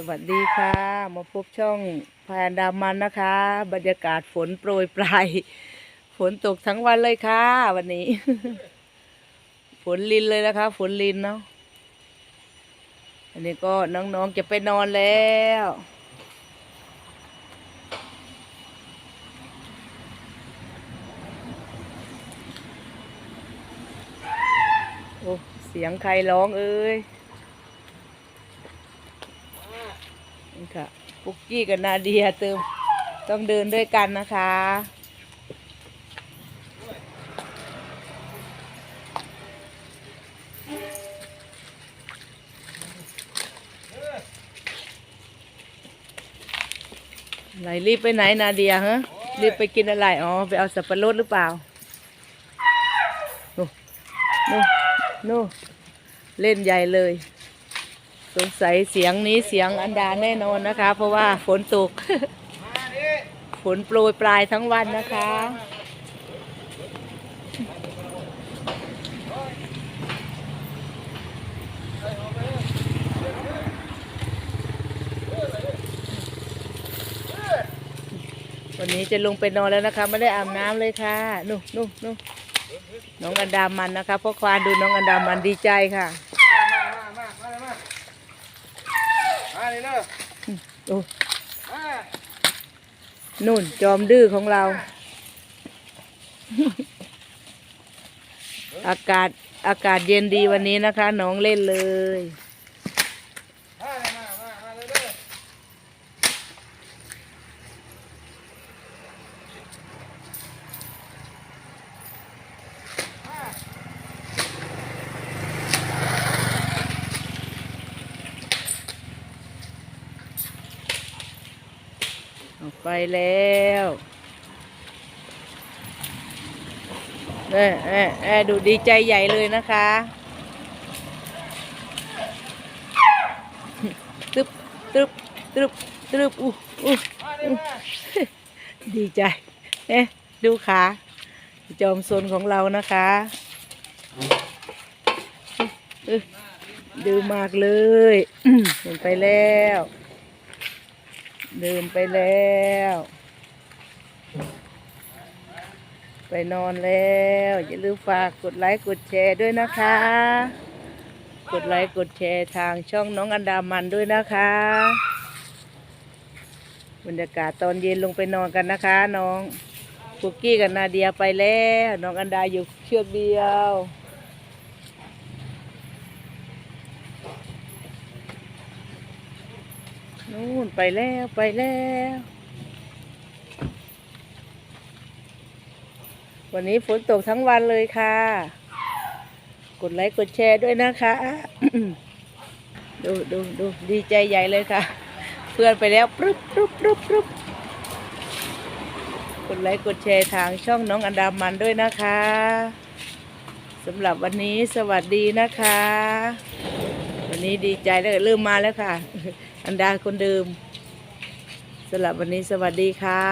สวัสดีค่ะ มาพบช่องพายอันดามันนะคะ บรรยากาศฝนโปรยปลาย ฝนตกทั้งวันเลยค่ะ วันนี้ ฝนลินเลยนะคะ ฝนลินเนาะอันนี้ก็น้องๆจะไปนอนแล้วโอ้เสียงใครร้องเอ้ย นี่ค่ะปุกกี้กับนาเดียเติมต้องเดินด้วยกันนะคะไหนรีบไปไหนนาเดียฮะรีบไปกินอะไรอ๋อไปเอาสับปะรดหรือเปล่านู่นู่นนู่เล่นใหญ่เลย สงสัยเสียงนี้เสียงอันดาแน่นอนนะคะ เพราะว่าฝนตก ฝนโปรยปลายทั้งวันนะคะ วันนี้จะลงไปนอนแล้วนะคะ ไม่ได้อาบน้ำเลยค่ะนู่นนู่นนู่นน้องอันดามันนะคะพ่อควานดูน้องอันดามันดีใจค่ะ มามามามามามาเลยเนอะ โอ้นุ่นจอมดื้อของเรา อากาศอากาศเย็นดีวันนี้นะคะ น้องเล่นเลย มามามามาเลยเด้อ ออก ไปแล้วเอ้เอ้เอ้ดูดีใจใหญ่เลยนะคะตึบตึบตึบตึบอู้อู้ดีใจ เอ๊ะ ดูขาจอมซนของเรานะคะดูมากเลยเดินไปแล้ว เดินไปแล้ว ไปนอนแล้ว อย่าลืมฝากกดไลค์กดแชร์ด้วยนะคะ กดไลค์กดแชร์ทางช่องน้องอันดามันด้วยนะคะ บรรยากาศตอนเย็นลงไปนอนกันนะคะ น้องคุกกี้กับนาเดียไปแล้ว น้องอันดาอยู่เชือกเดียว นู่นไปแล้วไปแล้ว วันนี้ฝนตกทั้งวันเลยค่ะ กดไลค์กดแชร์ด้วยนะคะ ดูดูดูดีใจใหญ่เลยค่ะ เพื่อนไปแล้วปรึ๊บปรึ๊บปรึ๊บปรึ๊บกดไลค์กดแชร์ทางช่องน้องอันดามันด้วยนะคะสำหรับวันนี้สวัสดีนะคะ วันนี้ดีใจแล้วเริ่มมาแล้วค่ะ อันดาคนเดิมสำหรับวันนี้สวัสดีค่ะ